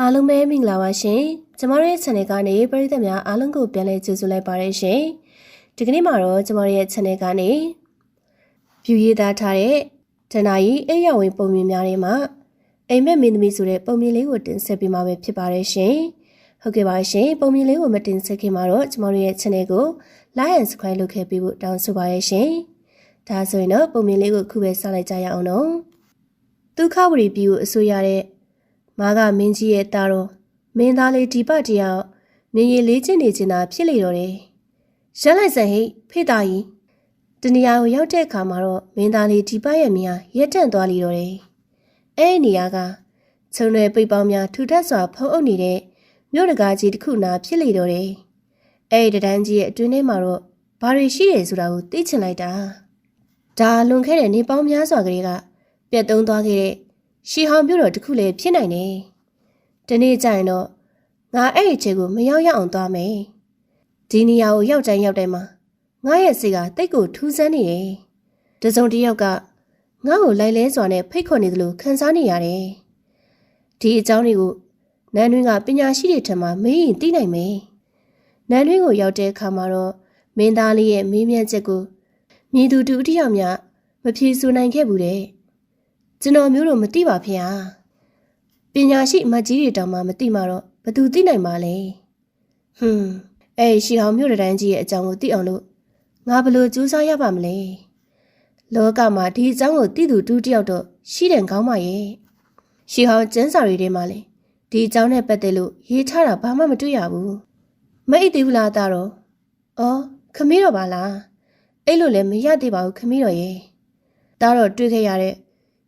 အားလုံးပဲမင်္ဂလာပါရှင်ကျမတို့ရဲ့ channel ကနေပရိသတ်များအားလုံးကိုပြန်လည်ကြိုဆိုလိုက်ပါရရှင်ဒီကနေ့မှာတော့ကျမတို့ရဲ့ channel ကနေ view ရေးသားထားတဲ့ဒဏ္ဍာရီအိပ်ရဝင်ပုံမြင်များတွေမှာအိမ်မက်မင်းသမီးဆိုတဲ့ပုံမြင်လေးကိုတင်ဆက်ပေးမှာပဲဖြစ်ပါတယ်ရှင်ဟုတ်ကဲ့ပါရှင်ပုံမြင်လေးကိုမတင်ဆက်ခင်မှာတော့ကျမတို့ရဲ့ channel ကို like and subscribe လုပ်ခဲ့ပေးဖို့တောင်းဆိုပါရရှင်ဒါဆိုရင်တော့ပုံမြင်လေးကိုခုပဲစလိုက်ကြရအောင်နော်ဒုက္ခဝရီပြည်ကိုအစိုးရတဲ့ မာကမင်းကြီးရဲ့တာတော်မင်းသားလေးဒီပတ်တယောက်မြင်ရည်လေးချင်းနေချင်တာဖြစ်လေတော့တယ်။ရက်လိုက်စံဟိတ်ဖေတာကြီးတနေရာကိုရောက်တဲ့အခါမှာတော့မင်းသားလေးဒီပတ်ရဲ့မြာရက်တန့်သွားလီတော့တယ်။အဲ့ဒီနေရာကခြုံရွယ်ပိတ်ပေါင်းများထူထပ်စွာဖုံးအုပ်နေတဲ့မြို့တကာကြီးတစ်ခုနာဖြစ်လေတော့တယ်။အဲ့ဒီတန်းကြီးရဲ့အတွင်းထဲမှာတော့ဘာတွေရှိတယ်ဆိုတာကိုသိချင်လိုက်တာ။ဒါလွန်ခဲ့တဲ့နေပေါင်းများစွာကလေးကပြတ်သုံးသွားခဲ့တဲ့ ရှီဟောင်မြို့တော်တစ်ခုလည်းဖြစ်နိုင်တယ်။ဒီနေ့ကျရင်တော့ငါအဲ့ဒီခြေကိုမရောက်ရအောင်သွားမယ်။ဒီနေရာကိုရောက်တိုင်းရောက်တိုင်းမှာငါရဲ့စိတ်ကတိတ်ကိုထူးဆန်းနေတယ်။တစုံတစ်ယောက်ကငါ့ကိုလိုက်လဲစွာနဲ့ဖိတ်ခေါ်နေတယ်လို့ခံစားနေရတယ်။ဒီအကြောင်းတွေကိုနန်းတွင်းကပညာရှိတွေထံမှမေးရင်သိနိုင်မယ်။နန်းတွင်းကိုရောက်တဲ့အခါမှာတော့မင်းသားလေးရဲ့မေးမြန်းချက်ကိုမြည်သူတူတစ်ယောက်မျှမဖြေဆိုနိုင်ခဲ့ဘူးတဲ့။ ကျွန်တော်မျိုးတော့မသိပါဖေဟာပညာရှိအမတ်ကြီးတွေတောင်မှမသိမှတော့ဘသူသိနိုင်မှာလဲဟွန်းအဲ့ရှီဟောင်မျိုးတန်းကြီးရဲ့အကြောင်းကိုသိအောင်လို့ငါဘလို့ကြိုးစားရပါမလဲလောကမှာဒီအကြောင်းကိုသိသူတူတယောက်တော့ရှိတယ်ကောင်းပါရဲ့ရှီဟောင်ကျန်းစာတွေထဲမှာလေဒီအကြောင်းနဲ့ပတ်သက်လို့ရေးထားတာဘာမှမတွေ့ရဘူးမအိတ်သေးဘူးလားသားတော့အော်ခမီးတော့ပါလားအဲ့လိုလည်းမရသေးပါဘူးခမီးတော့ရဲ့သားတော့တွေ့ခဲ့ရတဲ့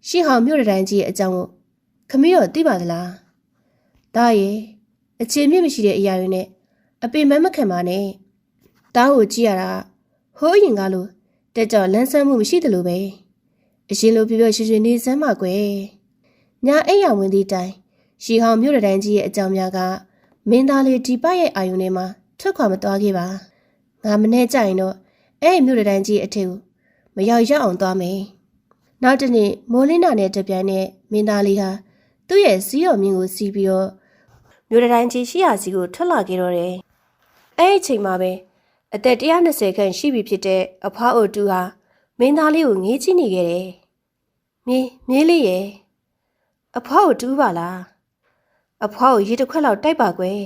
ရှီဟောင်မြို့တန်းကြီးရဲ့အကြောင်းကိုခမီးတော့သိပါသလား။ဒါရဲ့အခြေမြင့်မရှိတဲ့အရာတွေနဲ့အပင်မမခံပါနဲ့။တားကိုကြည့်ရတာဟိုးရင်ကားလို့တက်ကြော်လန်းဆန်းမှုမရှိသလိုပဲ။အရှင်လိုပြပြရွှေရွှေနေစမ်းပါကွယ်။ညာအိမ်ရဝင်သည့်တိုင်ရှီဟောင်မြို့တန်းကြီးရဲ့အကြောင်းများကမင်းသားလေးဒီပရဲ့အာယုန်ထဲမှာထွက်ခွာမသွားခဲ့ပါ။ငါမနဲ့ကြရင်တော့အဲ့ဒီမြို့တန်းကြီးအထက်ကိုမရောက်ရောက်အောင်သွားမယ်။ နောက်တစ်နေ့မိုးလင်းတာနဲ့တပြိုင်နက်မင်းသားလေးဟာသူ့ရဲ့စီးတော်မြင့်ကိုစီးပြီးတော့မြို့တိုင်းကြီးရှိရာစီကိုထွက်လာခဲ့တော့တယ်။အဲ့ဒီအချိန်မှာပဲအသက်120ခန့်ရှိပြီဖြစ်တဲ့အဖွားအိုတူဟာမင်းသားလေးကိုငေးကြည့်နေခဲ့တယ်။မြေမြေးလေးရဲ့အဖွားကိုတူးပါလား။အဖွားကိုရေတစ်ခွက်လောက်တိုက်ပါကွယ်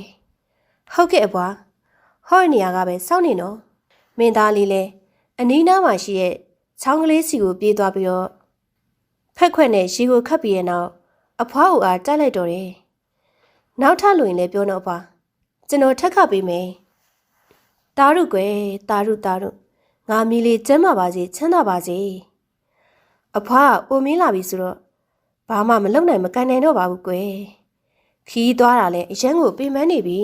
။ဟုတ်ကဲ့အဖွားဟော့နေရာကပဲစောင့်နေနော်။မင်းသားလေးလည်းအနီးနားမှာရှိရဲ့ချောင်းကလေးစီကိုပြေးသွားပြီးတော့ ဖက်ခွက်နဲ့ရေကိုခတ်ပြီးရဲ့နောက်အဖွားကိုအားတိုက်လိုက်တော့တယ်။နောက်ထပ်လို့ရင်လည်းပြောတော့အဖွားကျွန်တော်ထက်ခတ်ပေးမယ်။တားရုကွယ်တားရုတားရုငါမီလေးကျမ်းမာပါစေချမ်းသာပါစေ။အဖွားအိုမင်းလာပြီဆိုတော့ဘာမှမလုပ်နိုင်မကန်နိုင်တော့ပါဘူးကွယ်။ခီးသွားတာလဲအရန်ကိုပင်ပန်းနေပြီ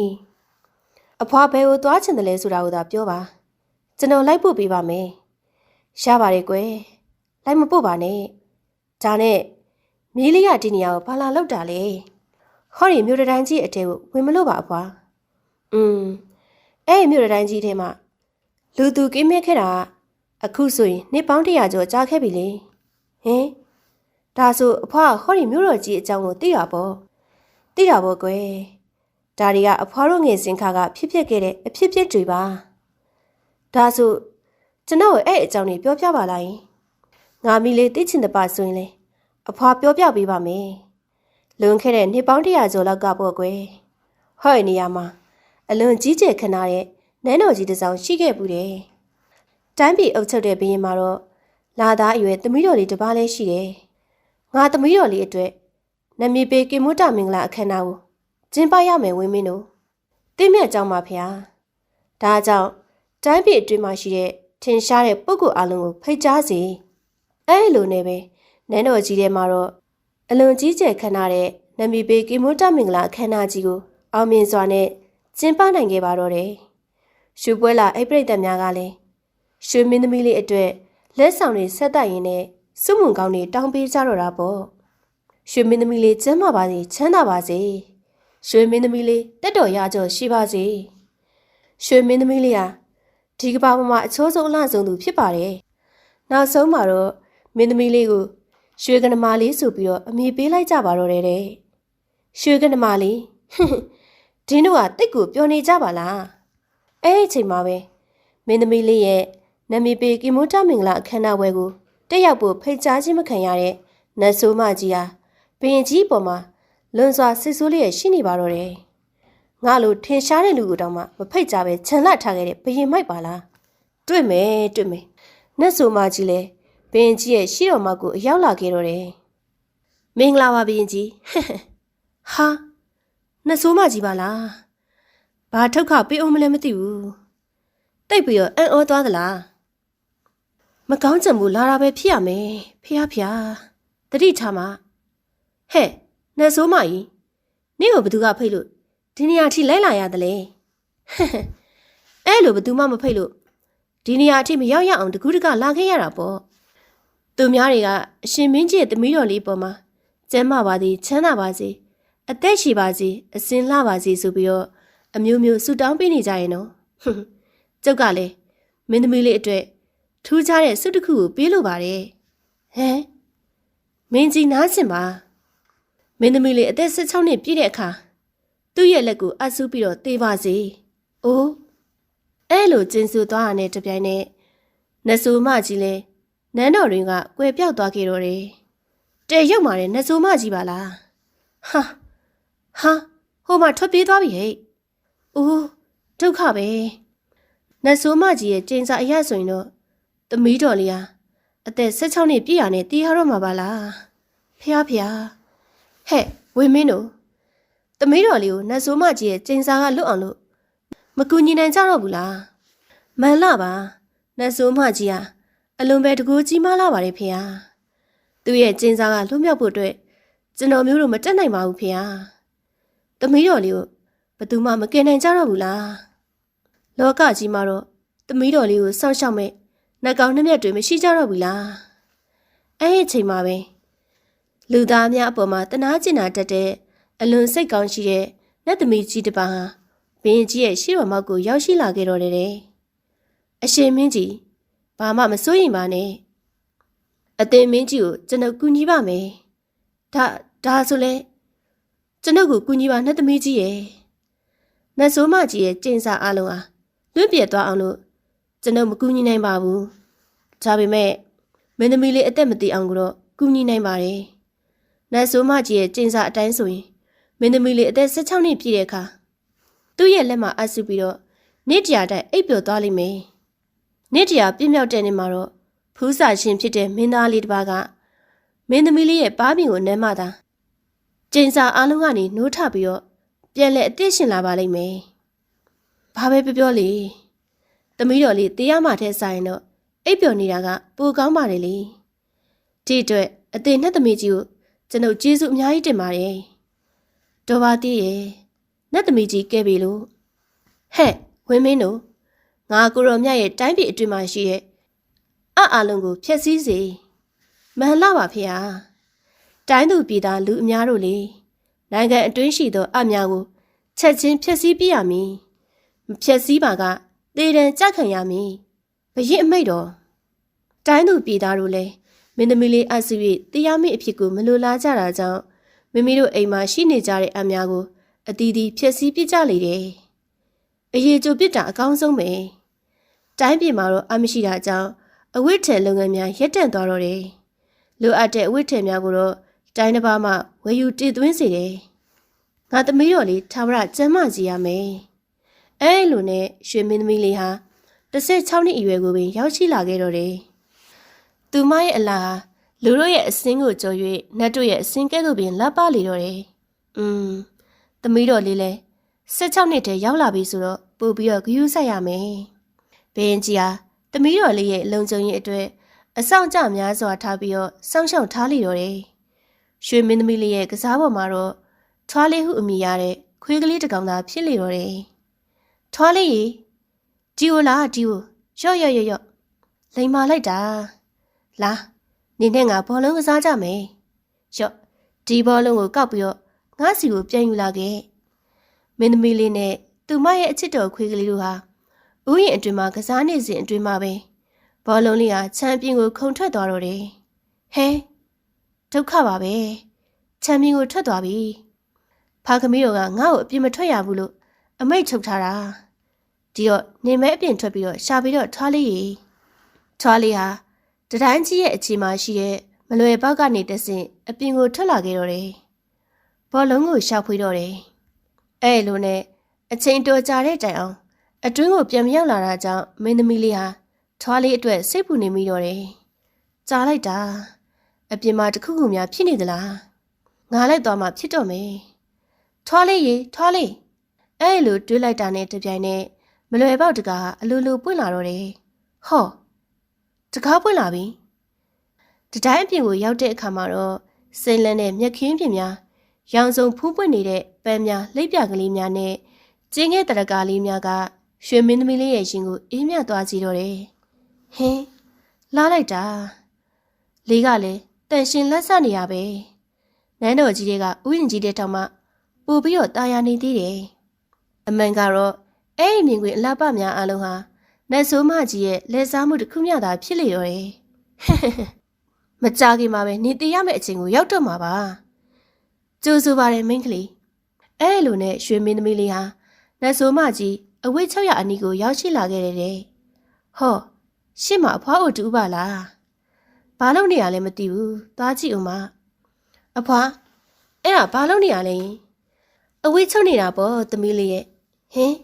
။အဖွားဘယ်ကိုသွားချင်တယ်လဲဆိုတာကိုသာပြောပါ။ကျွန်တော်လိုက်ပို့ပေးပါမယ်။ရပါတယ်ကွယ်။လိုက်မပို့ပါနဲ့။ ဒါနဲ့မီးလေးရဒီနေရာကိုဘာလာလောက်တာလဲဟောဒီမြို့တန်းကြီးအတဲကိုဝင်မလို့ပါအဖွာอืมအဲ့ဒီမြို့တန်းကြီးထဲမှာလူသူကင်းမဲ့ခဲ့တာကအခုဆိုရင်နှစ်ပေါင်းတရာကျော်ကြာခဲ့ပြီလေဟင်ဒါဆိုအဖွာဟောဒီမြို့တော်ကြီးအကြောင်းကိုသိတာပေါ့သိတာပေါ့ကွယ်ဒါတွေကအဖွာတို့ငယ်စဉ်ခါကဖြစ်ဖြစ်ခဲ့တဲ့အဖြစ်ဖြစ်တွေပါဒါဆိုကျွန်တော်ရဲ့အဲ့အကြောင်းတွေပြောပြပါလားယ င်ငါမီလေးသိချင်တဲ့ပါဆိုရင်လေအဖွာပြောပြပေးပါမယ်။လွန်ခဲ့တဲ့နှစ်ပေါင်းတရာကျော်လောက်ကပေါ့ကွယ်။ဟော့နေရာမှာအလွန်ကြီးကျယ်ခနာတဲ့နန်းတော်ကြီးတစ်စောင်ရှိခဲ့ဘူးတယ်။တိုင်းပြည်အုပ်ချုပ်တဲ့ဘုရင်မှာတော့လာသားအရွယ်သမီးတော်လေးတစ်ပါးလည်းရှိတယ်။ငါသမီးတော်လေးအတွက်နမီပေကေမုတမင်္ဂလာအခမ်းအနားကိုကျင်းပရမယ်ဝင်းမင်းတို့။တင်းမြတ်ကြောင်းပါဖျား။ဒါကြောင့်တိုင်းပြည်အတွင်းမှာရှိတဲ့ထင်ရှားတဲ့ပုဂ္ဂိုလ်အလုံးကိုဖိတ်ကြားစေ။ အဲ့လိုနဲ့ပဲနန်းတော်ကြီးထဲမှာတော့အလွန်ကြီးကျယ်ခမ်းနားတဲ့နမီပေကီမွန်တမင်္ဂလာအခမ်းအနားကြီးကိုအောင်မြင်စွာနဲ့ကျင်းပနိုင်ခဲ့ပါတော့တယ်။ရှူပွဲလာအိပ်ပရိသတ်များကလည်းရွှေမင်းသမီးလေးအတွက်လက်ဆောင်တွေဆက်တိုက်ရင်းနဲ့စုမုံကောင်းတွေတောင်းပေးကြတော့တာပေါ့။ရွှေမင်းသမီးလေးကျမ်းမာပါစေချမ်းသာပါစေ။ရွှေမင်းသမီးလေးတက်တော်ရကြောရှိပါစေ။ရွှေမင်းသမီးလေးဟာဒီကမ္ဘာပေါ်မှာအချိုးဆုံးအလှဆုံးသူဖြစ်ပါတယ်။နောက်ဆုံးမှာတော့ မင်းသမီးလေးကိုရွှေကနမာလေးဆိုပြီးတော့အမိပေးလိုက်ကြပါတော့တယ်တဲ့ရွှေကနမာလေးဒင်းတို့ကတိတ်ကိုပျော်နေကြပါလားအဲ့ဒီအချိန်မှာပဲမင်းသမီးလေးရဲ့နမီပေကီမိုတာမင်္ဂလာအခမ်းအနားပွဲကိုတက်ရောက်ဖို့ဖိတ်ကြားခြင်းမခံရတဲ့နတ်ဆိုးမကြီးဟာဘရင်ကြီးပေါ်မှာလွန်စွာစစ်ဆိုးလျက်ရှိနေပါတော့တယ်ငါလိုထင်ရှားတဲ့လူကိုတောင်မှမဖိတ်ကြပဲခြံလှထားခဲ့တဲ့ဘရင်မိုက်ပါလားတွေ့မယ်တွေ့မယ်နတ်ဆိုးမကြီးလည်း ဘရင်ကြီးရဲ့ရှေ့တော်မှာကိုအရောက်လာခဲ့တော့တယ်မင်္ဂလာပါဘရင်ကြီးဟာနတ်ဆိုးမကြီးပါလားဘာထုတ်ခပေးအောင်မလဲမသိဘူးတိတ်ပြီးတော့အံ့ဩသွားသလားမကောင်းချင်ဘူးလာတာပဲဖြစ်ရမယ်ဖះဖះတတိထားမှာဟဲ့နတ်ဆိုးမကြီးနင့်ကိုဘသူကဖိတ်လို့ဒီနေရာထိလိုက်လာရတယ်လေဟဲ့ဟဲ့အဲ့လိုဘသူမှမဖိတ်လို့ဒီနေရာအထိမရောက်ရအောင်တကူးတကလာခဲ့ရတာပေါ့ သူများတွေကအရှင်မင်းကြီးရဲ့သမီးတော်လေးပေါ်မှာကျမ်းမာပါသည်ချမ်းသာပါစေအသက်ရှိပါစေအစင်လှပါစေဆိုပြီးတော့အမျိုးမျိုးဆုတောင်းပေးနေကြရင်နော်ဟွန်းကျုပ်ကလည်းမင်းသမီးလေးအတွက်ထူးခြားတဲ့ဆုတစ်ခုကိုပေးလိုပါတယ်ဟမ်မင်းကြီးနားစင်ပါမင်းသမီးလေးအသက်16နှစ်ပြည့်တဲ့အခါသူ့ရဲ့လက်ကိုအပ်ဆူပြီးတော့တေးပါစေအိုးအဲ့လိုကျင်းစုသွားရတဲ့တပြိုင်နက်နတ်ဆိုးမကြီးလဲ နန်းတော်တွင်ကကွယ်ပြောက်သွားခဲ့တော့တယ်တဲ့ရောက်มาတဲ့နတ်ဆိုးမကြီးပါလားဟာဟာဟိုမှာထွက်ပြေးသွားပြီဟဲ့အိုးဒုက္ခပဲနတ်ဆိုးမကြီးရဲ့ကျင်းစာအရဆိုရင်တော့သမီးတော်လေးဟာအသက်16နှစ်ပြည့်ရနဲ့တီးရတော့မှာပါလားဖះဖះဟဲ့ဝင်းမင်းတို့သမီးတော်လေးကိုနတ်ဆိုးမကြီးရဲ့ကျင်းစာကလွတ်အောင်လို့မကူညီနိုင်ကြတော့ဘူးလားမန်လာပါနတ်ဆိုးမကြီးဟာ အလွန်ပဲတကူကြီးမားလာပါတယ်ဖေဟာသူ့ရဲ့ကျင်းစာကလွတ်မြောက်ဖို့အတွက်ကျွန်တော်မျိုးတို့မတက်နိုင်ပါဘူးဖေဟာသမီးတော်လေးကိုဘယ်သူမှမကယ်နိုင်ကြတော့ဘူးလားလောကကြီးမှာတော့သမီးတော်လေးကိုစောင့်ရှောက်မဲ့နှက်ကောင်နှမျက်တွေမရှိကြတော့ဘူးလားအဲ့ဒီအချိန်မှာပဲလူသားများအပေါ်မှာတနာကျင်နာတတ်တဲ့အလွန်စိတ်ကောင်းရှိတဲ့နတ်သမီးကြီးတစ်ပါးဟာဘင်းကြီးရဲ့ရှေ့တော်မောက်ကိုရောက်ရှိလာခဲ့တော့တယ်တဲ့အရှင်မင်းကြီး ဘာမှမစိုးရင်ပါနဲ့အသင်မင်းကြီးကိုကျွန်တော်ကူညီပါမယ်ဒါဒါဆိုလဲကျွန်ုပ်ကိုကူညီပါနှက်သမီးကြီးရဲ့နတ်ဆိုးမကြီးရဲ့ကျင့်စာအလုံးဟာလွင့်ပြက်သွားအောင်လို့ကျွန်ုပ်မကူညီနိုင်ပါဘူးဒါပေမဲ့မင်းသမီးလေးအသက်မတည်အောင်ကိုတော့ကူညီနိုင်ပါတယ်နတ်ဆိုးမကြီးရဲ့ကျင့်စာအတိုင်းဆိုရင်မင်းသမီးလေးအသက်16နှစ်ပြည့်တဲ့အခါသူ့ရဲ့လက်မှာအပ်စုပြီးတော့နေ့တရာတိုင်အိပ်ပျော်သွားလိမ့်မယ် နေ့တရာပြည့်မြောက်တဲ့နေ့မှာတော့ဖူးစာရှင်ဖြစ်တဲ့မင်းသားလေးတစ်ပါးကမင်းသမီးလေးရဲ့ပါးမြင်ကိုနမ်းမှသာကျင်းစာအားလုံးကနေနှိုးထပြီးတော့ပြန်လဲအသစ်ရှင်လာပါလိမ့်မယ်။ဘာပဲပြောပြောလေ။သမီးတော်လေးတရားမှတဲ့ဆိုင်တော့အိပ်ပျော်နေတာကပိုကောင်းပါလေလေ။ဒီအတွက်အသေးနဲ့သမီးကြီးကိုကျွန်ုပ်ကျေးဇူးအများကြီးတင်ပါတယ်။တော်ပါသေးရဲ့။နဲ့သမီးကြီးကဲပြီလို့ဟဲ့ဝင်းမင်းတို့ ငါကိုရောမြတ်ရဲ့တိုင်းပြည်အတွင်းမှာရှိရဲ့အအလုံးကိုဖျက်ဆီးစေမဟန်လာပါဖေဟာတိုင်းသူပြည်သားလူအများတို့လေနိုင်ငံအတွင်းရှိသောအများကိုချက်ချင်းဖျက်ဆီးပြရမည်မဖျက်ဆီးပါကသေတံကြခံရမည်ဘရင်အမိတ်တော်တိုင်းသူပြည်သားတို့လည်းမင်းသမီးလေးအဆူ၍တရားမိအဖြစ်ကိုမလိုလားကြတာကြောင့်မိမိတို့အိမ်မှာရှိနေကြတဲ့အများကိုအတီးတီးဖျက်ဆီးပြကြလေတယ်အရေးကြိုပြစ်တာအကောင်းဆုံးပဲ တိုင်းပြည်မှာတော့အမရှိတာကြောင့်အဝိထေလုပ်ငန်းများရပ်တန့်သွားတော့တယ်လိုအပ်တဲ့အဝိထေများကိုတော့တိုင်းတစ်ပါးမှဝယ်ယူတည်သွင်းစေတယ်ငါသမီးတော်လေးထာဝရကျမ်းမာစီရမယ်အဲလိုနဲ့ရွှေမင်းသမီးလေးဟာ16နှစ်အရွယ်ကိုပင်ရောက်ရှိလာခဲ့တော့တယ်သူမရဲ့အလားဟာလူတို့ရဲ့အစင်းကိုကြော်၍နတ်တို့ရဲ့အစင်းကဲ့သို့ပင်လက်ပါလေတော့တယ်อืมသမီးတော်လေးလဲ16နှစ်တည်းရောက်လာပြီဆိုတော့ပို့ပြီးတော့ဂယူးဆက်ရမယ် ဘင်းကြီးဟာသမီးတော်လေးရဲ့လုံခြုံရေးအတွက်အဆောင်ကြများစွာထားပြီးတော့စောင့်ရှောက်ထားလိတော့တယ်ရွှေမင်းသမီးလေးရဲ့ကစားပေါ်မှာတော့ထွားလေးဟုအမိရတဲ့ခွေးကလေးတစ်ကောင်သာဖြစ်လေတော့တယ်။ထွားလေးရီဒီကိုလားဒီကိုရော့ရော့ရော့ရော့လိန်မာလိုက်တာလာနေနဲ့ငါဘောလုံးကစားကြမယ်။ရော့ဒီဘောလုံးကိုကောက်ပြီးတော့ငါစီကိုပြန်ယူလာခဲ့။မင်းသမီးလေးနဲ့သူမရဲ့အချစ်တော်ခွေးကလေးတို့ဟာ ဥယျာဉ်အတွင်မှာကစားနေစဉ်အတွင်မှာပဲဘောလုံးလေးဟာချန်ပီယံကိုခုန်ထွက်သွားတော့တယ်။ဟဲဒုက္ခပါပဲချမ်းမင်းကိုထွက်သွားပြီဖဖာခမီးတို့ကငါ့ကိုအပြစ်မထွက်ရဘူးလို့အမိတ်ထုတ်ထားတာဒီတော့နေမဲအပြင်ထွက်ပြီးတော့ရှာပြီးတော့ထွားလေးရီထွားလေးဟာတတိုင်းကြီးရဲ့အခြေမှာရှိတဲ့မလွယ်ပေါက်ကနေတဆင့်အပြင်ကိုထွက်လာခဲ့တော့တယ်ဘောလုံးကိုရှာဖွေတော့တယ်အဲ့လိုနဲ့အချိန်တော်ကြာတဲ့တိုင်အောင် အတွင်းကိုပြန်မရောက်လာတာကြောင့်မင်းသမီးလေးဟာထွားလေးအတွက်စိတ်ပူနေမိတော့တယ်ကြားလိုက်တာအပြင်မှာတခုခုများဖြစ်နေသလားငါလိုက်သွားမှဖြစ်တော့မယ်ထွားလေးရေထွားလေးအဲ့လိုတွေးလိုက်တာနဲ့တပြိုင်နက်မလွယ်ပေါက်တကားအလိုလိုပွင့်လာတော့တယ်ဟောတကားပွင့်လာပြီတတိုင်းအပြင်ကိုရောက်တဲ့အခါမှာတော့စိန်လန်းတဲ့မြက်ခင်းပြင်များရောင်စုံဖူးပွင့်နေတဲ့ပန်းများလိပ်ပြကလေးများနဲ့ကျင်းငယ်တရကားလေးများက ရွှေမင်းသမီးလေးရဲ့ရှင်ကိုအေးမြသွားကြည့်တော့တယ်ဟင်းလာလိုက်တာလေးကလည်းတန်ရှင်လက်ဆနေရပဲနန်းတော်ကြီးတွေကဥယျာဉ်ကြီးတဲ့တောင်မှပို့ပြီးတော့တာယာနေသေးတယ်အမှန်ကတော့အဲ့ဒီမြင်ကွင်းအလှပများအလုံးဟာနတ်ဆိုးမကြီးရဲ့လက်စားမှုတစ်ခုမျှသာဖြစ်လေတော့တယ်မကြခင်မှာပဲနေတည်ရမယ့်အချိန်ကိုရောက်တော့မှာပါကြိုးဆိုပါတယ်မိန်းကလေးအဲ့လိုနဲ့ရွှေမင်းသမီးလေးဟာနတ်ဆိုးမကြီး အဝိတ်600အနီးကိုရောက်ရှိလာခဲ့တယ်တဲ့ဟောရှင့်မအဖွားအိုတူပါလားဘာလို့နေရလဲမသိဘူးသွားကြည့်ဦးမအဖွားအဲ့ဒါဘာလို့နေရလဲအဝိတ်ချုပ်နေတာပေါ့သမီးလေးရဲ့ဟင်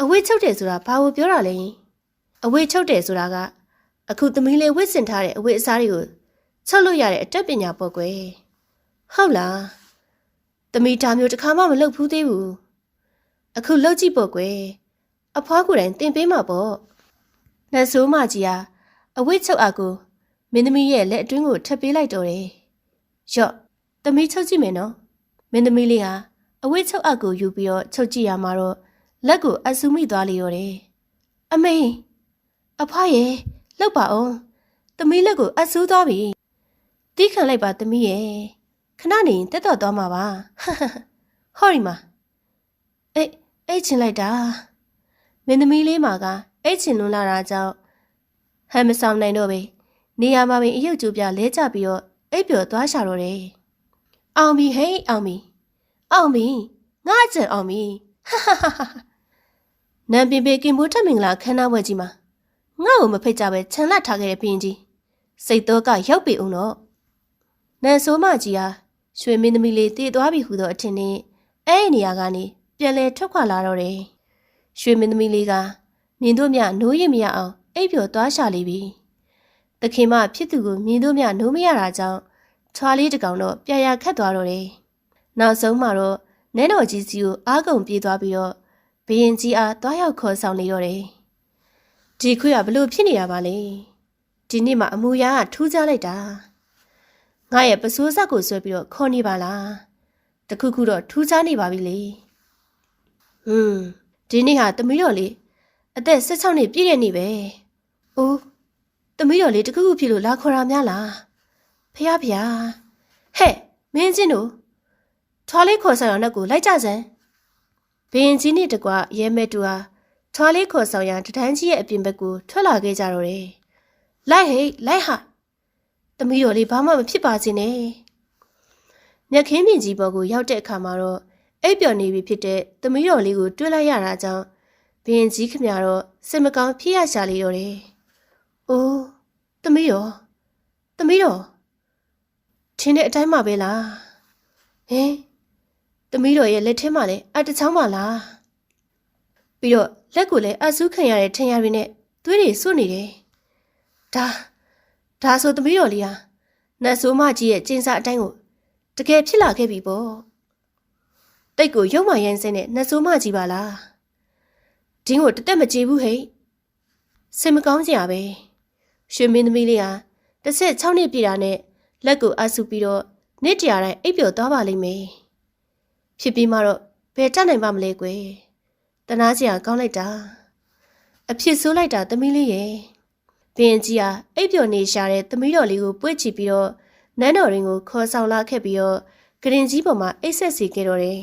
အဝိတ်ချုပ်တယ်ဆိုတာဘာကိုပြောတာလဲအဝိတ်ချုပ်တယ်ဆိုတာကအခုသမီးလေးဝစ်စင်ထားတဲ့အဝိတ်အစားတွေကိုချုပ်လို့ရတဲ့အတတ်ပညာပေါ့ကွယ်ဟုတ်လားသမီးဒါမျိုးတစ်ခါမှမလုပ်ဘူးသေးဘူးအခုလှုပ်ကြည့်ပေါ့ကွယ် အဖွားကိုယ်တိုင်တင်ပေးမှာပေါ့နတ်ဆိုးမကြီးဟာအဝိတ်ချုပ်အကူမင်းသမီးရဲ့လက်အတွင်းကိုထပ်ပေးလိုက်တော့တယ်ရော့သမီးချုပ်ကြည့်မယ်နော်မင်းသမီးလေးဟာအဝိတ်ချုပ်အကူယူပြီးတော့ချုပ်ကြည့်ရမှာတော့လက်ကိုအဆူမိသွားလေရောတယ်အမေအဖွားရဲ့လှုပ်ပါအောင်သမီးလက်ကိုအဆူသွားပြီတီးခံလိုက်ပါသမီးရဲ့ခဏနေတက်တော့သွားမှာပါဟောဒီမှာအေးအိတ်ချင်လိုက်တာ မင်းသမီးလေးမှာကအိတ်ချင်လွန်းလာတာကြောင့်ဟမ်မဆောင်နိုင်တော့ပဲနေရာမှာပင်အယုတ်ကျူပြလဲကျပြီးတော့အိပ်ပျော်သွားရှာတော့တယ်အောင်ပြီဟေးအောင်ပြီအောင်ပြီငါအကျန်အောင်ပြီဟာဟာဟာဟာနံပင်ပေကင်မိုးထက်မင်္ဂလာခမ်းနားပွဲကြီးမှာငါ့ကိုမဖိတ်ကြပဲခြံလက်ထားခဲ့တဲ့ဘင်းကြီးစိတ်တော့ကရောက်ပြီအောင်တော့နန်ဆိုးမကြီးဟာရွှေမင်းသမီးလေးတည်သွားပြီဟူသောအထင်နဲ့အဲ့ဒီနေရာကနေပြန်လဲထွက်ခွာလာတော့တယ် ရွှေမင်းသမီးလေးကမြင်တို့မြနိုးရမရအောင်အိပ်ပျော်သွားရှာလိပြီတခင်မဖြစ်သူကိုမြင်တို့မြနိုးမရတာကြောင့်ချွာလေးတကောင်တော့ပြရာခတ်သွားတော့တယ်နောက်ဆုံးမှာတော့နန်းတော်ကြီးစီကိုအားကုန်ပြေးသွားပြီးတော့ဘရင်ကြီးအားသွားရောက်ခေါ်ဆောင်နေတော့တယ်ဒီခွေကဘလို့ဖြစ်နေတာပါလဲဒီနေ့မှအမူအရာကထူးခြားလိုက်တာငါရဲ့ပစိုးဆက်ကိုဆွဲပြီးတော့ခေါ်နေပါလားတခုခုတော့ထူးခြားနေပါပြီလေဟွန်း ဒီနေ့ဟာသမီးတော်လေးအသက်16နှစ်ပြည့်တဲ့နေ့ပဲ။အိုးသမီးတော်လေးတခုခုဖြစ်လို့လာခေါ်တာများလား။ဖះဖះဟဲ့မင်းချင်းတို့ထွားလေးခေါ်ဆောင်ရတဲ့ကိုလိုက်ကြစမ်း။ဘရင်ကြီးနဲ့တကွရဲမဲတူဟာထွားလေးခေါ်ဆောင်ရတထန်းကြီးရဲ့အပြင်ဘက်ကိုထွက်လာခဲ့ကြတော့တယ်။လိုက်ဟိတ်လိုက်ဟာသမီးတော်လေးဘာမှမဖြစ်ပါစေနဲ့။မြက်ခင်းပြင်ကြီးပေါ်ကိုရောက်တဲ့အခါမှာတော့ အိပ်ပျော်နေပြီဖြစ်တဲ့သမီးတော်လေးကိုတွေ့လိုက်ရတာကြောင့်ဘရင်ကြီးခမရတော့စိတ်မကောင်းဖြစ်ရရှာလေတော့တယ်။အိုးသမီးတော်သမီးတော်ထင်းတဲ့အတိုင်းမှာပဲလား။ဟင်သမီးတော်ရဲ့လက်ထဲမှာလည်းအတချောင်းပါလား။ပြီးတော့လက်ကိုလည်းအဆူးခံရတဲ့ထင်ရတွေနဲ့သွေးတွေစွနေတယ်။ဒါဒါဆိုသမီးတော်လေးဟာနတ်ဆိုးမကြီးရဲ့ကျင်းစာအတိုင်းကိုတကယ်ဖြစ်လာခဲ့ပြီပေါ့။ တိတ်ကိုရုံမှရမ်းစင်းနဲ့နတ်ဆိုးမကြီးပါလား။ဒင်းကိုတတက်မကြည့်ဘူးဟဲ့စင်မကောင်းကြရပဲရွှေမင်းသမီးလေးဟာတစ်ဆက်6နှစ်ပြည့်တာနဲ့လက်ကိုအဆူပြီးတော့နေ့တရာတိုင်းအိပ်ပျော်သွားပါလိမ့်မယ်ဖြစ်ပြီးမှတော့ဘယ်တတ်နိုင်ပါမလဲကွယ်တနာစရာကောင်းလိုက်တာအဖြစ်ဆိုးလိုက်တာသမီးလေးရဲ့ဘင်းကြီးဟာအိပ်ပျော်နေရှာတဲ့သမီးတော်လေးကိုပွေ့ချပြီးတော့နန်းတော်ရင်ကိုခေါ်ဆောင်လာခဲ့ပြီးတော့ဂရင်ကြီးပေါ်မှာအိတ်ဆက်စီခဲ့တော့တယ်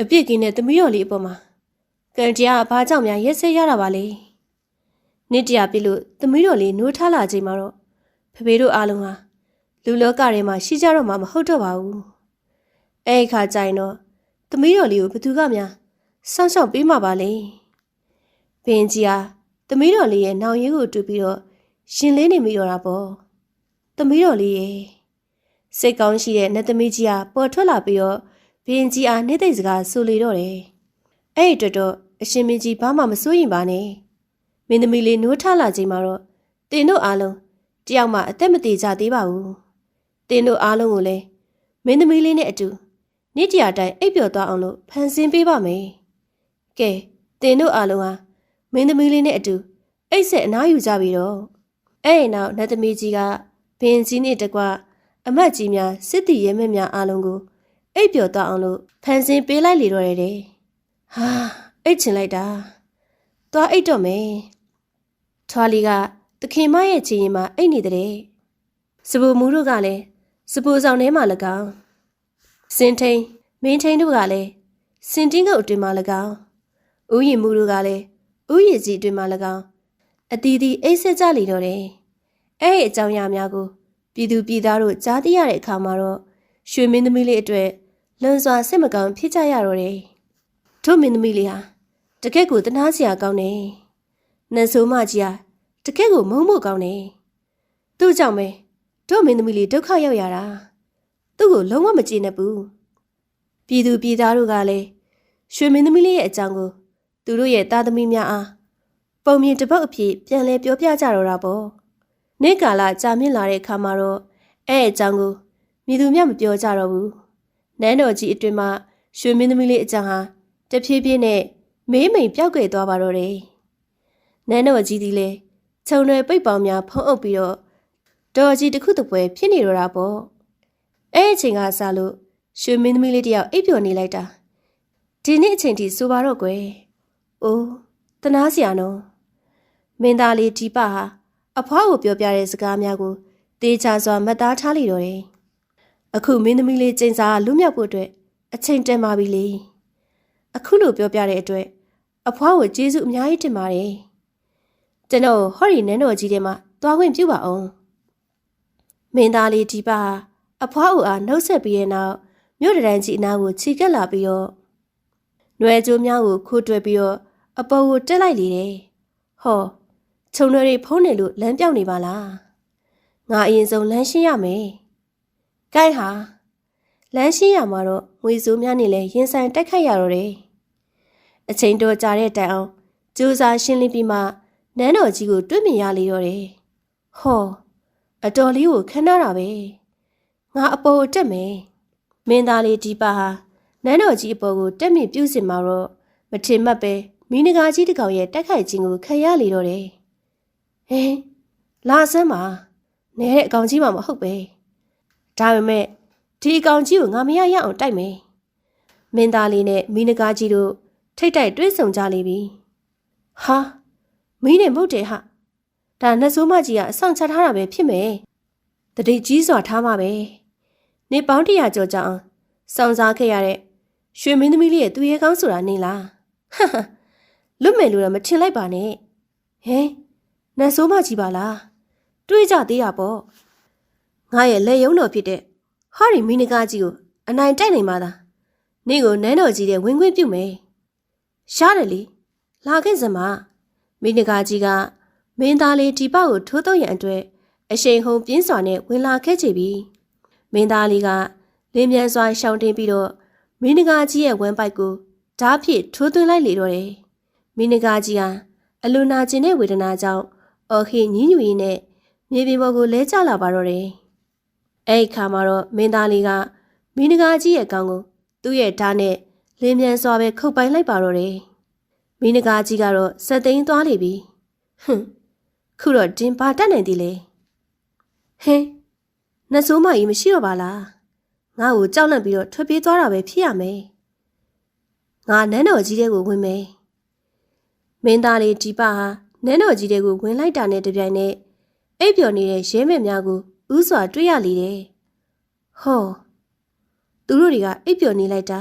အပြစ်ကင်းတဲ့သမီးတော်လေးအပေါ်မှာကံတရားဘာကြောင့်များရက်စက်ရတာပါလဲနေ့တရာပြီလို့သမီးတော်လေးနိုးထားလာချိန်မှာတော့ဖဖေတို့အားလုံးဟာလူလောကထဲမှာရှိကြတော့မှမဟုတ်တော့ပါဘူးအဲ့ဒီခါကျရင်တော့သမီးတော်လေးကိုဘသူကများစောင့်ရှောက်ပေးမှာပါလေဘင်းကြီးဟာသမီးတော်လေးရဲ့နောင်ရင်းကိုတူပြီးတော့ရှင်လင်းနေမိတော့တာပေါ့သမီးတော်လေးရဲ့စိတ်ကောင်းရှိတဲ့နတ်သမီးကြီးဟာပေါ်ထွက်လာပြီးတော့ ဘင်းကြီးအားနေ့သိမ့်စကားဆိုလေတော့တယ်အဲ့ဒီအတွက်တော့အရှင်မင်းကြီးဘာမှမစိုးရင်ပါနဲ့မင်းသမီးလေးနိုးထလာချိန်မှာတော့တင်တို့အားလုံးတယောက်မှအသက်မသေးကြသေးပါဘူးတင်တို့အားလုံးကိုလည်းမင်းသမီးလေးနဲ့အတူနေ့တရာတိုင်းအိပ်ပျော်သွားအောင်လို့ဖန်ဆင်းပေးပါမယ်။ကဲတင်တို့အားလုံးဟာမင်းသမီးလေးနဲ့အတူအိတ်ဆက်အနားယူကြပြီတော့။အဲ့ဒီနောက်နတ်သမီးကြီးကဘင်းကြီးနဲ့တကွအမတ်ကြီးများစစ်တီရဲမဲ့များအားလုံးကို အိပ်ပျော်သွားအောင်လို့ဖန်ဆင်းပေးလိုက်လေတော့တယ်တဲ့။ဟာအိတ်ချင်လိုက်တာ။သွားအိတ်တော့မယ်။ထွာလီကသခင်မရဲ့ချီရင်မှာအိတ်နေတဲ့။စပူမူတို့ကလည်းစပူဆောင်ထဲမှာ၎င်းစင်ထိန်မင်းထိန်တို့ကလည်းစင်တင်းကုတ်အတွင်မှ၎င်းဥယျာဉ်မှုတို့ကလည်းဥယျာဉ်ကြီးအတွင်မှ၎င်းအတီးတီအိတ်ဆက်ကြလီတော့တယ်အဲ့ဒီအကြောင်းအရာများကိုပြည်သူပြည်သားတို့ကြားသိရတဲ့အခါမှာတော့ရွှေမင်းသမီးလေးအတွက် လွန်စွာစိတ်မကောင်းဖြစ်ကြရတော့တယ်တို့မင်းသမီးလေးဟာတကယ့်ကိုတနာစရာကောင်းတယ်နတ်ဆိုးမကြီးဟာတကယ့်ကိုမုန်းဖို့ကောင်းတယ်သူ့ကြောင့်ပဲတို့မင်းသမီးလေးဒုက္ခရောက်ရတာသူ့ကိုလုံးဝမကြည့်နဲ့ဘူးပြည်သူပြည်သားတို့ကလည်းရွှေမင်းသမီးလေးရဲ့အကြောင်းကိုသူတို့ရဲ့သားသမီးများအားပုံမြင်တစ်ပုတ်အဖြစ်ပြန်လဲပြောပြကြတော့တာပေါ့နေ့ကာလကြာမြင့်လာတဲ့အခါမှာတော့အဲ့အကြောင်းကိုမြည်သူများမပြောကြတော့ဘူး နန်းတော်ကြီးအတွင်မှရွှေမင်းသမီးလေးအကြောင်းဟာတဖြည်းဖြည်းနဲ့မေးမိန်ပြောက်ကွယ်သွားပါတော့တယ်နန်းတော်ကြီးဒီလေခြုံရွယ်ပိတ်ပေါင်းများဖုံးအုပ်ပြီးတော့တော်ကြီးတစ်ခုတစ်ပွဲဖြစ်နေတော့တာပေါ့အဲ့အချိန်ကစလို့ရွှေမင်းသမီးလေးတယောက်အိပ်ပျော်နေလိုက်တာဒီနေ့အချိန်ထိဆိုပါတော့ကွယ်။အိုးတနာစရာနော်။မင်းသားလေးဒီပါဟာအဖွားကိုပြောပြတဲ့စကားများကိုတေချာစွာမှတ်သားထားလိတော့တယ်။ အခုမင်းသမီးလေးကျင်းစာလွတ်မြောက်ဖို့အတွက်အချိန်တန်ပါပြီလေ။အခုလိုပြောပြတဲ့အတွက်အဖွားကိုကျေးဇူးအများကြီးတင်ပါတယ်။ကျွန်တော်ဟော်ရီနန်းတော်ကြီးထဲမှာသွားခွင့်ပြုပါအောင်။မင်းသားလေးဒီပါဟာအဖွားဦးအားနှုတ်ဆက်ပြီးတဲ့နောက်မြို့တရန်ကြီးအနားကိုခြေကပ်လာပြီးတော့နွယ်ကြိုးများကိုခိုးတွဲပြီးတော့အပေါ်ကိုတက်လိုက်လေတယ်။ဟောခြုံတွေတွေဖုံးနေလို့လမ်းပြောင်းနေပါလား။ငါအရင်ဆုံးလမ်းရှင်းရမယ်။ ကိုင်းဟာလမ်းရှင်းရမှာတော့ငွေစိုးများနဲ့လည်းရင်ဆိုင်တက်ခတ်ရတော့တယ်။အချိန်တော်ကြာတဲ့တိုင်အောင်ကြိုးစားရှင်းလင်းပြီးမှနန်းတော်ကြီးကိုတွေ့မြင်ရလေတော့တယ်။ဟောအတော်လေးကိုခဏတာပဲ။ငါအပေါ်ကိုတက်မယ်မင်းသားလေးဒီပါဟာနန်းတော်ကြီးအပေါ်ကိုတက်မြင့်ပြုစင်မှာတော့မထင်မှတ်ပဲမိနဂါကြီးတစ်ကောင်ရဲ့တက်ခိုက်ခြင်းကိုခံရလေတော့တယ်ဟင်းလာစမ်းပါနဲတဲ့အကောင်ကြီးမှမဟုတ်ပဲ ဒါပေမဲ့ဒီအကောင်ကြီးကိုငါမရရအောင်တိုက်မယ်မင်းသားလေးနဲ့မိနဂါကြီးတို့ထိတ်တိုက်တွဲဆုံကြလိမ့်ပြီဟာမင်းနဲ့မဟုတ်တယ်ဟာဒါနတ်ဆိုးမကြီးကအဆောင်ချထားတာပဲဖြစ်မယ်တတိကြီးစွာထားမှာပဲနေပေါင်းတရာကျော်ကြအောင်စောင့်စားခဲ့ရတဲ့ရွှေမင်းသမီးလေးရဲ့သူရဲကောင်းဆိုတာနေလားဟဟလွတ်မယ်လို့တော့မထင်လိုက်ပါနဲ့ဟဲနတ်ဆိုးမကြီးပါလားတွေးကြသေးရပေါ့ ငါရဲ့လက်ယုံတော်ဖြစ်တဲ့ဟာရီမီနဂါကြီးကိုအနိုင်တိုက်နိုင်မှာသားနေ့ကိုနန်းတော်ကြီးတဲ့ဝင်ခွင့်ပြုမယ်ရှားတယ်လေလာခဲ့စမ်းပါမီနဂါကြီးကမင်းသားလေးဒီပောက်ကိုထိုးတော့ရန်အတွက်အရှိန်ဟုန်ပြင်းစွာနဲ့ဝင်လာခဲ့ကြပြီမင်းသားလေးကလင်းမြန်စွာရှောင်တင်ပြီးတော့မင်းနဂါကြီးရဲ့ဝမ်းပိုက်ကိုဓားဖြင့်ထိုးသွင်းလိုက်လေတော့တယ်မင်းနဂါကြီးဟာအလိုနာကျင်တဲ့ဝေဒနာကြောင့်အော်ခေညင်းညူရင်းနဲ့မြေပြင်ပေါ်ကိုလဲကျလာပါတော့တယ် အဲ့ဒီခါမှာတော့မင်းသားလေးကမင်းနဂါကြီးရဲ့ကောင်းကိုသူ့ရဲ့ဓာတ်နဲ့လင်းမြန်စွာပဲခုတ်ပိုင်လိုက်ပါတော့တယ်မင်းနဂါကြီးကတော့စက်သိန်းသွားလေပြီဟွန်းခုတော့တင်ပါတတ်နိုင်သေးလေဟင်းနှဆိုးမကြီးမရှိတော့ပါလားငါ့ကိုကြောက်လန့်ပြီးတော့ထွက်ပြေးသွားတာပဲဖြစ်ရမယ်ငါနန်းတော်ကြီးတဲ့ကိုဝင်မယ်မင်းသားလေးဒီပါဟာနန်းတော်ကြီးတဲ့ကိုဝင်လိုက်တာနဲ့တပြိုင်နက်အိပ်ပျော်နေတဲ့ရဲမဲ့များကို ဥစွာတွေ့ရလေတယ်ဟောသူတို့တွေကအိပ်ပျော်နေလိုက်တာ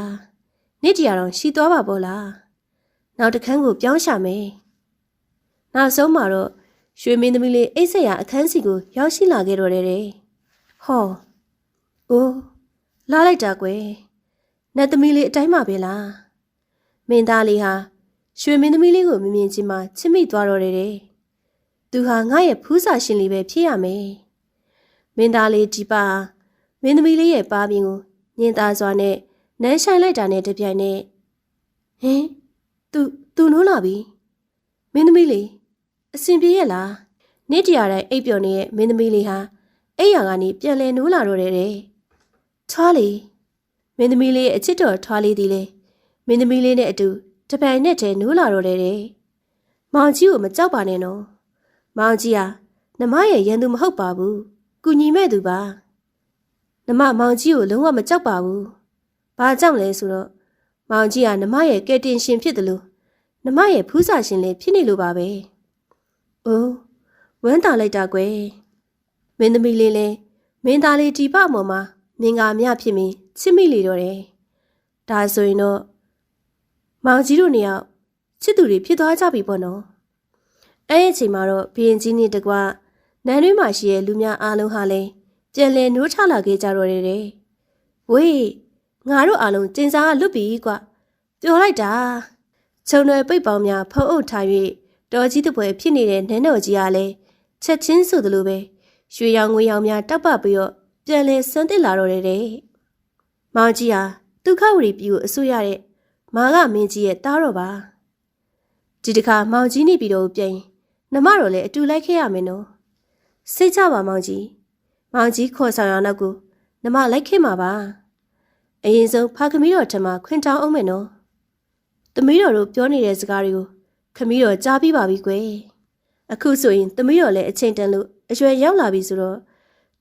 နေ့တရာတော့ရှိသွားပါဘောလားနောက်တစ်ခန်းကိုပြောင်းရှာမယ်နောက်ဆုံးမှာတော့ရွှေမင်းသမီးလေးအိတ်ဆက်ရအခန်းစီကိုရောက်ရှိလာခဲ့တော့တယ်တဲ့ဟောအိုးလာလိုက်တာကွယ်နတ်သမီးလေးအတိုင်းပါပဲလားမင်းသားလေးဟာရွှေမင်းသမီးလေးကိုမမြင်ချင်းမှချစ်မိသွားတော့တယ်တဲ့သူဟာငါရဲ့ဖူးစာရှင်လေးပဲဖြစ်ရမယ် မင်းသားလေးဒီပါဟာမင်းသမီးလေးရဲ့ပါပြင်ကိုညင်သားစွာနဲ့နန်းဆိုင်လိုက်တာနဲ့တပြိုင်နက်ဟင်သူသူနိုးလာပြီမင်းသမီးလေးအဆင်ပြေရဲ့လားနေ့တရာတိုင်းအိပ်ပျော်နေတဲ့မင်းသမီးလေးဟာအိပ်ရာကနေပြန်လဲနိုးလာတော့တယ်တဲ့ထွားလေမင်းသမီးလေးရဲ့အချစ်တော်ထွားလေးဒီလေမင်းသမီးလေးနဲ့အတူတပိုင်နဲ့တည်းနိုးလာတော့တယ်တဲ့မောင်ကြီးကိုမကြောက်ပါနဲ့နော်မောင်ကြီးဟာနမရဲ့ရန်သူမဟုတ်ပါဘူး ကုညီမဲ့သူပါနမမောင်ကြီးကိုလုံးဝမကြောက်ပါဘူးဘာကြောင့်လဲဆိုတော့မောင်ကြီးဟာနမရဲ့ကဲတင်ရှင်ဖြစ်တယ်လို့နမရဲ့ဖူးစာရှင်လေးဖြစ်နေလို့ပါပဲ။အိုးဝမ်းသာလိုက်တာကွယ်။မင်းသမီးလေးလဲမင်းသားလေးဒီပမော်မှာမင်္ဂာမြဖြစ်ပြီးချစ်မိလေတော့တယ်။ဒါဆိုရင်တော့မောင်ကြီးတို့နှစ်ယောက်ချစ်သူတွေဖြစ်သွားကြပြီပေါ့နော်။အဲ့ဒီအချိန်မှာတော့ဘီရင်ကြီးနဲ့တကွ နန်းတွင်းမှာရှိတဲ့လူများအားလုံးဟာလည်းပြန်လည်နိုးထလာခဲ့ကြတော့တယ်တဲ့။ဝေးငါတို့အားလုံးကျင်းစားကလွတ်ပြီကွာ။ပြောလိုက်တာ။ခြုံရွယ်ပိတ်ပေါင်းများဖုံးအုပ်ထား၍တော်ကြီးတပွဲဖြစ်နေတဲ့နန်းတော်ကြီးကလည်းချက်ချင်းဆိုသလိုပဲရွှေရောင်ငွေရောင်များတောက်ပပြီးတော့ပြန်လဲစွန့်တစ်လာတော့တယ်တဲ့။မောင်ကြီးဟာဒုက္ခဝရီပြည်ကိုအစိုးရတဲ့မာကမင်းကြီးရဲ့တားတော်ပါ။ဒီတခါမောင်ကြီးနေပြီးတော့ပြန်ရင်နမတော်လည်းအတူလိုက်ခဲ့ရမယ်နော်။ စိတ်ချပါမောင်ကြီး။မောင်ကြီးခေါ်ဆောင်ရနောက်ကိုနမလိုက်ခဲ့မှာပါ။အရင်ဆုံးဖာခမီးတော်ထမခွင်တောင်းအောင်မယ်နော်။သမီးတော်တို့ပြောနေတဲ့စကားတွေကိုခမီးတော်ကြားပြီးပါပြီကွယ်။အခုဆိုရင်သမီးတော်လည်းအချိန်တန်လို့အရွယ်ရောက်လာပြီဆိုတော့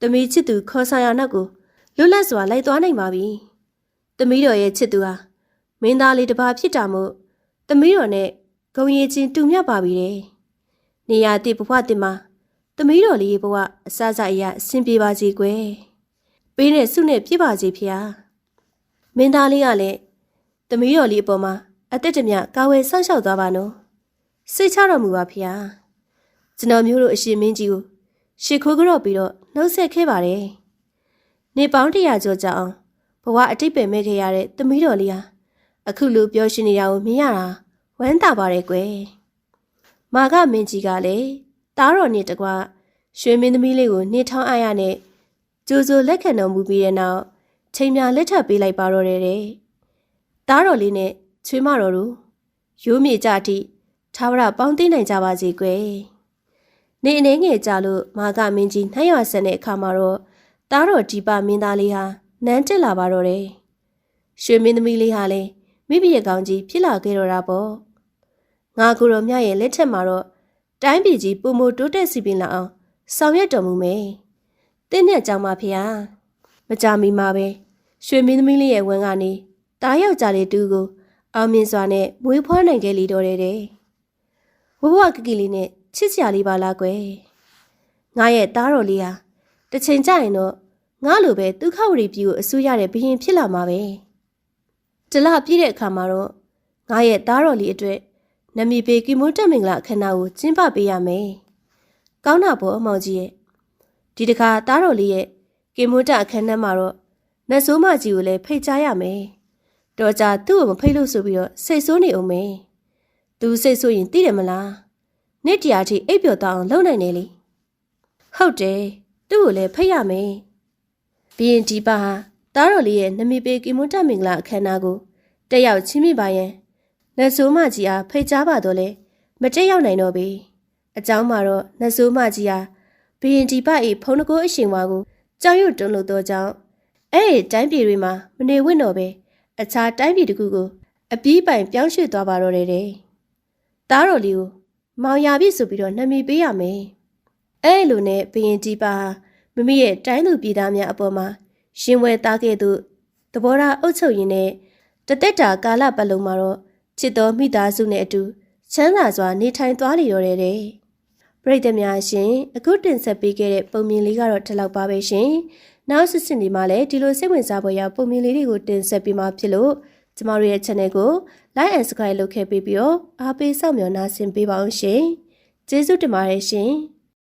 သမီးချစ်သူခေါ်ဆောင်ရနောက်ကိုလွတ်လပ်စွာလိုက်သွားနိုင်ပါပြီ။သမီးတော်ရဲ့ချစ်သူဟာမင်းသားလေးတစ်ပါးဖြစ်တာမို့သမီးတော်နဲ့ဂုံရည်ချင်းတူမြတ်ပါပြီတဲ့။နေရာတိဘဝတင်မှာ သမီးတော်လေးရဲ့ဘဝအစစအရာအဆင်ပြေပါစေကွယ်။ပေးတဲ့ဆုနဲ့ပြည့်ပါစေဖေ။မင်းသားလေးကလည်းသမီးတော်လေးအပေါ်မှာအသက်တမျှကာဝယ်ဆောက်ရှောက်သွားပါနော်။စိတ်ချတော်မူပါဖေ။ကျွန်တော်မျိုးတို့အရှင်မင်းကြီးကိုရှ िख ိုးကြော့ပြီးတော့နှုတ်ဆက်ခဲ့ပါတယ်။နေပေါင်းတရာကျော်ကြအောင်ဘဝအတိတ်ပင်မဲ့ခဲ့ရတဲ့သမီးတော်လေးဟာအခုလိုပြောရှင်နေတာကိုမြင်ရတာဝမ်းသာပါတယ်ကွယ်။မာကမင်းကြီးကလည်း တားတော်နဲ့တကွရွှေမင်းသမီးလေးကိုနှေထောင်းအားရနဲ့ကြိုးစိုးလက်ခံတော်မူပြီးတဲ့နောက်ချိန်များလက်ထပ်ပေးလိုက်ပါတော့တယ်တဲ့။တားတော်လေးနဲ့ချွေးမတော်တို့ရိုးမြေကြအထိသာဝရပေါင်းသိနိုင်ကြပါစေကွယ်။နေအနေငယ်ကြလို့မာကမင်းကြီးနှိုင်းရွာဆန်တဲ့အခါမှာတော့တားတော်ဒီပါမင်းသားလေးဟာနန်းတက်လာပါတော့တယ်။ရွှေမင်းသမီးလေးဟာလည်းမိဘရဲ့ကောင်းကြီးဖြစ်လာခဲ့တော့တာပေါ့။ငါကိုတော်မြရဲ့လက်ထက်မှာတော့ တိုင်းပြည်ကြီးပုံမတိုးတက်စီပင်လာအောင်ဆောင်ရွက်တော်မူမယ်။တင်းနဲ့ကြောင်ပါဖေဟာ။မကြမီမှာပဲရွှေမင်းသမီးလေးရဲ့ဝန်ကနေတားယောက်ျားလေးတူကိုအောင်မြင်စွာနဲ့မွေးဖွားနိုင်ခဲ့လေတော့တယ်တဲ့။ဝဘဝကကီလေးနဲ့ချစ်စရာလေးပါလားကွယ်။ငါရဲ့သားတော်လေးဟာတစ်ချိန်ကျရင်တော့ငါလိုပဲဒုက္ခဝရီပြည်ကိုအစိုးရတဲ့ဘရင်ဖြစ်လာမှာပဲ။တလပြည့်တဲ့အခါမှာတော့ငါရဲ့သားတော်လေးအတွက် နမီပေကီမွန်းတက်မင်္ဂလာအခမ်းအနားကိုကျင်းပပေးရမယ်။ကောင်းတာပေါ့အမောင်ကြီးရဲ့ဒီတခါသားတော်လေးရဲ့ကီမွန်းတက်အခမ်းအနားမှာတော့နတ်ဆိုးမကြီးကိုလည်းဖိတ်ကြားရမယ်။တော်ကြသူ့ကိုမဖိတ်လို့ဆိုပြီးတော့စိတ်ဆိုးနေအောင်မယ်။သူစိတ်ဆိုးရင်သိတယ်မလား။နေ့တရာထိအိပ်ပျော်သွားအောင်လုပ်နိုင်တယ်လေ။ဟုတ်တယ်။သူ့ကိုလည်းဖိတ်ရမယ်။ဘီရင်ဒီပါဟာသားတော်လေးရဲ့နမီပေကီမွန်းတက်မင်္ဂလာအခမ်းအနားကိုတက်ရောက်ချင်းမိပါရင် နတ်ဆိုးမကြီးအားဖိတ်ကြားပါတော့လေမတက်ရောက်နိုင်တော့ပေအเจ้าမှာတော့နတ်ဆိုးမကြီးအားဘီရင်ဒီပ၏ဖုံးတကိုးအရှင်ဝါကိုကြောက်ရွံ့တုန်လို့တော့ကြောင်းအဲ့ဒီတိုင်းပြည်တွေမှာမနေဝင့်တော့ပဲအခြားတိုင်းပြည်တစ်ခုကိုအပြီးပိုင်ပြောင်းရွှေ့သွားပါတော့တယ်တဲ့တားတော်လေးကိုမောင်ရပြီဆိုပြီးတော့နှမီပေးရမယ်အဲ့လိုနဲ့ဘီရင်ဒီပါမမီရဲ့တိုင်းသူပြည်သားများအပေါ်မှာရှင်ဝဲသားခဲ့သူသဘောထားအုပ်ချုပ်ရင်းနဲ့တသက်တာကာလပတ်လုံးမှာတော့ ချစ်တော်မိသားစုနဲ့အတူချမ်းသာစွာနေထိုင်သွားနေရတဲ့တဲ့ပရိသတ်များရှင်အခုတင်ဆက်ပေးခဲ့တဲ့ပုံမြင်လေးကတော့ဒီလောက်ပါပဲရှင်နောက်စစ်စစ်ဒီမှာလည်းဒီလိုစိတ်ဝင်စားဖွယ်ရာပုံမြင်လေးတွေကိုတင်ဆက်ပေးမှာဖြစ်လို့ကျမတို့ရဲ့ channel ကို like and subscribe လုပ်ခဲ့ပြီးပြီးတော့အားပေးစောင့်မျှော်နှားဆင်ပေးပါအောင်ရှင်ကျေးဇူးတင်ပါတယ်ရှင်